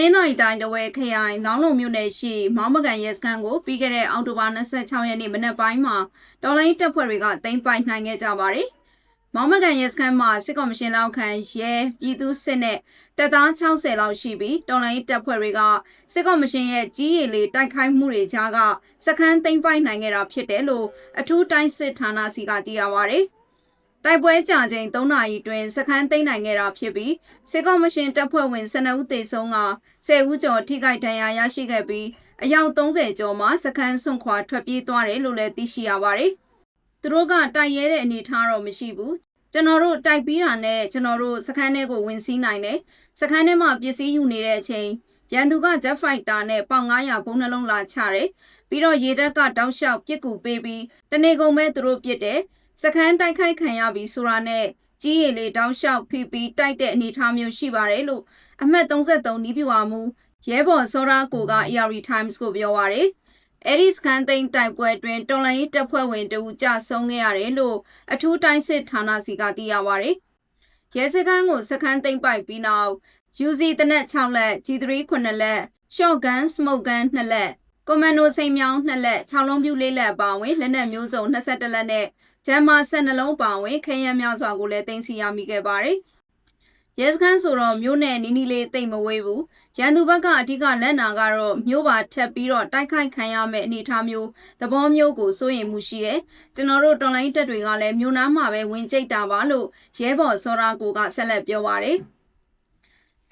နင်္သာရီတိုင်းတဝဲခရိုင်လောင်းလုံမြို့နယ်ရှိမောင်းမကန်ရဲစခန်းကိုပြီးခဲ့တဲ့အောက်တိုဘာ26ရက်နေ့မနက်ပိုင်းမှာတော်လိုင်းတပ်ဖွဲ့တွေကတင်ပိုက်နိုင်ခဲ့ကြပါတယ်။မောင်းမကန်ရဲစခန်းမှာစစ်ကော်မရှင်လောက်ခံရဲပြည်သူစစ်နဲ့တပ်သား60လောက်ရှိပြီးတော်လိုင်းတပ်ဖွဲ့တွေကစစ်ကော်မရှင်ရဲ့ကြီးရည်လေးတိုက်ခိုက်မှုတွေကြားကစခန်းတင်ပိုက်နိုင်ခဲ့တာဖြစ်တယ်လို့အထူးတိုင်းစစ်ဌာနစီကသိရပါတယ်။ တိုက်ပွဲကြာချိန်3နာရီတွင်စခန်းသိမ်းနိုင်ခဲ့တာဖြစ်ပြီးစစ်ကော်မရှင်တပ်ဖွဲ့ဝင်12ဦးသေဆုံးက10ဦးကျော်ထိခိုက်ဒဏ်ရာရရှိခဲ့ပြီးအယောက်30ကျော်မှစခန်းဆွန့်ခွာထွက်ပြေးသွားတယ်လို့လည်းသိရှိရပါတယ်။သူတို့ကတိုက်ရဲတဲ့အနေအထားတော့မရှိဘူး။ကျွန်တော်တို့တိုက်ပြီးတာနဲ့ကျွန်တော်တို့စခန်းထဲကိုဝင်စီးနိုင်တယ်။စခန်းထဲမှာပစ္စည်းယူနေတဲ့အချိန်ရန်သူက Jet Fighter နဲ့ပေါင်900ဘုံနှလုံးလာချတယ်။ပြီးတော့ရေတပ်ကတောက်လျှောက်ပစ်ကူပေးပြီးတနေကုန်မဲ့သူတို့ပစ်တယ်။ စခန်းတိုက်ခိုက်ခံရပြီးဆိုတာနဲ့ကြီးရည်လေးတောင်းလျှောက်ဖိပြီးတိုက်တဲ့အနေအထားမျိုးရှိပါတယ်လို့အမှတ်33နီးပြူဟာမူရဲဘော်စောရာကိုက AR Times ကိုပြောပါရယ်အဲ့ဒီစကန်သိန်းတိုက်ပွဲတွင်တော်လိုင်းရေးတပ်ဖွဲ့ဝင်တဦးကြဆုံးခဲ့ရတယ်လို့အထူးတိုင်းစစ်ဌာနစီကသိရပါရယ်ရဲစခန်းကိုစခန်းသိမ်းပိုက်ပြီးနောက် UZ တနက်6လက် G3 9လက် shotgun smoke gun 2လက် ကွန်မန်ဒိုစိန်မြောင်း2လက်6လုံးပြူလေးလက်အပါအဝင်လက်နက်မျိုးစုံ22လက်နဲ့ဂျမ်မာဆက်နှလုံးပါဝင်ခရမ်းများစွာကိုလည်းတင်စီရမိခဲ့ပါတယ်။ရဲစခန်းဆိုတော့မြို့နယ်နီးနီးလေးတိတ်မဝေးဘူး။ရန်သူဘက်ကအဓိကလက်နာကတော့မြို့ပါထက်ပြီးတော့တိုက်ခိုက်ခံရမယ့်အနေအထားမျိုးသဘောမျိုးကိုစိုးရိမ်မှုရှိတယ်။ကျွန်တော်တို့တော်လိုင်းတက်တွေကလည်းမြို့နားမှာပဲဝင်ကျိတ်တာပါလို့ရဲဘော်စောရာကိုကဆက်လက်ပြောပါတယ်။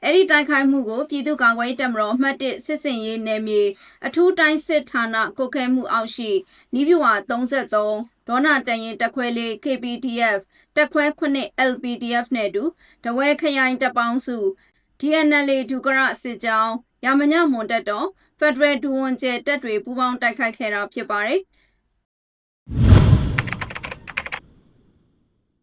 အဲ့ဒီတိုက်ခိုက်မှုကိုပြည်သူ့ကာကွယ်ရေးတပ်မတော်အမှတ်1စစ်စင်ရေးနယ်မြေအထူးတိုင်းစစ်ဌာနကုတ်ခဲမှုအောက်ရှိနီးပြူဟာ33ဒေါနာတန်ရင်တက်ခွဲလေး KPDF တက်ခွဲ9 LPDF နဲ့အတူတဝဲခရိုင်တပ်ပေါင်းစု DNLA ဒုကရစစ်ကြောင်းရမညမွန်တက်တော် Federal ဒူဝန်ကျဲတက်တွေပူးပေါင်းတိုက်ခိုက်ခဲ့တာဖြစ်ပါတယ်